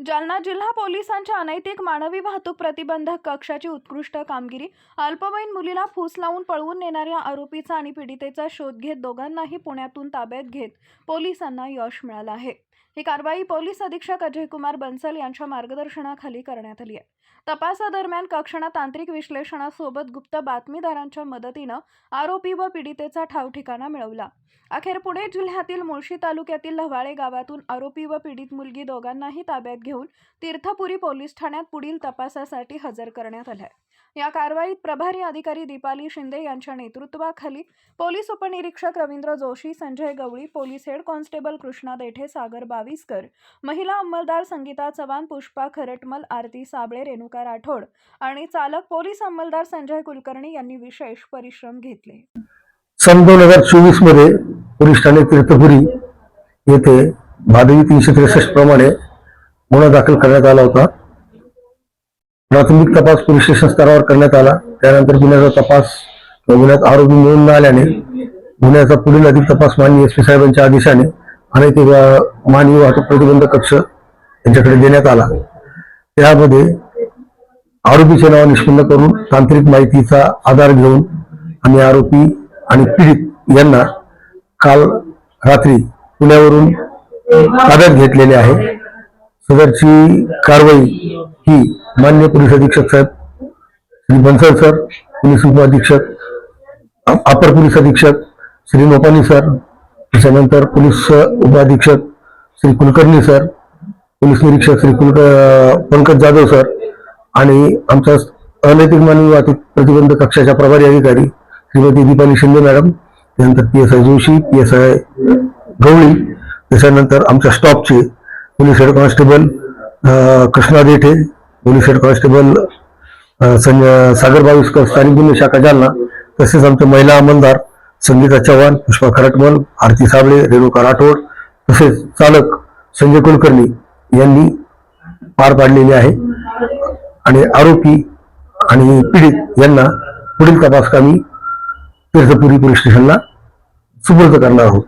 जालना जिल्हा पोलिसांच्या अनैतिक मानवी वाहतूक प्रतिबंधक कक्षाची उत्कृष्ट कामगिरी अल्पवयीन मुलीला फूस लावून पळवून नेणाऱ्या आरोपीचा आणि पीडितेचा शोध घेत दोघांनाही पुण्यातून ताब्यात घेत पोलिसांना यश मिळालं आहे. ही कारवाई पोलीस अधीक्षक अजय कुमार बन्सल यांच्या मार्गदर्शनाखाली करण्यात आली आहे. तपासादरम्यान कक्षानं तांत्रिक विश्लेषणासोबत गुप्त बातमीदारांच्या मदतीनं आरोपी व पीडितेचा ठावठिकाणा मिळवला. अखेर पुणे जिल्ह्यातील मुळशी तालुक्यातील लव्हाळे गावातून आरोपी व पीडित मुलगी दोघांनाही ताब्यात घेऊन तीर्थपुरी पोलीस ठाण्यात पुढील तपासासाठी हजर करण्यात आलं या कारवाईत प्रभारी अधिकारी दीपाली शिंदे यांच्या नेतृत्वाखाली पोलीस उपनिरीक्षक Ravindra Joshi Sanjay Gawali police head constable Krishna Dethe Sagar Bavaskar महिला अंमलदार संगीता चव्हाण पुष्पा खरटमल आरती साबळे रेणुका राठोड आणि चालक पोलीस अंमलदार संजय कुलकर्णी यांनी विशेष परिश्रम घेतले. सन दोन हजार चोवीसमध्ये पोलीस ठाणे तीर्थपुरी येथे भादवी तीनशे त्रेसष्ट प्रमाणे गुन्हा दाखल करण्यात आला होता. प्राथमिक तपास पोलीस स्टेशन स्तरावर करण्यात आला. त्यानंतर गुन्ह्याचा तपास गुन्ह्यात आरोपी मिळून न आल्याने गुन्ह्याचा पुढील अधिक तपास माननीय एस पी साहेबांच्या आदेशाने आणि ते मानवी वाहतूक प्रतिबंध कक्ष यांच्याकडे देण्यात आला. त्यामध्ये आरोपीचे नाव निष्पन्न करून तांत्रिक माहितीचा आधार घेऊन आम्ही आरोपी आणि पीडित यांना काल रात्री पुण्यावरून ताब्यात घेतलेले आहे. सदरची कारवाई ही मान्य पोलीस अधीक्षक साहेब श्री बन्सल सर पोलीस उपअधीक्षक अपर पोलीस अधीक्षक श्री मोपानी सर त्याच्यानंतर पोलीस उपअधीक्षक श्री कुलकर्णी सर पोलीस निरीक्षक श्री कुलक पंकज जाधव सर आणि आमच्या अनैतिक मानवी वाहतूक प्रतिबंध कक्षाच्या प्रभारी अधिकारी श्रीमती दीपाली शिंदे मॅडम त्यानंतर P S I Joshi P S I Gawali त्याच्यानंतर आमच्या स्टॉपचे police head constable Krishna Dethe police head constable Sanjay Sagar Bavaskar स्थानिक गुन्हे शाखा जालना तसेच आमचे महिला अंमलदार संगीता चव्हाण पुष्पा खरटमल आरती साबळे रेणुका राठोड तसेच चालक संजय कुलकर्णी यांनी पार पाडलेली आहे. आणि आरोपी आणि पीडित यांना पुढील तपास कामी तीर्थपुरी पोलीस स्टेशनला सुपूर्द करणार आहोत.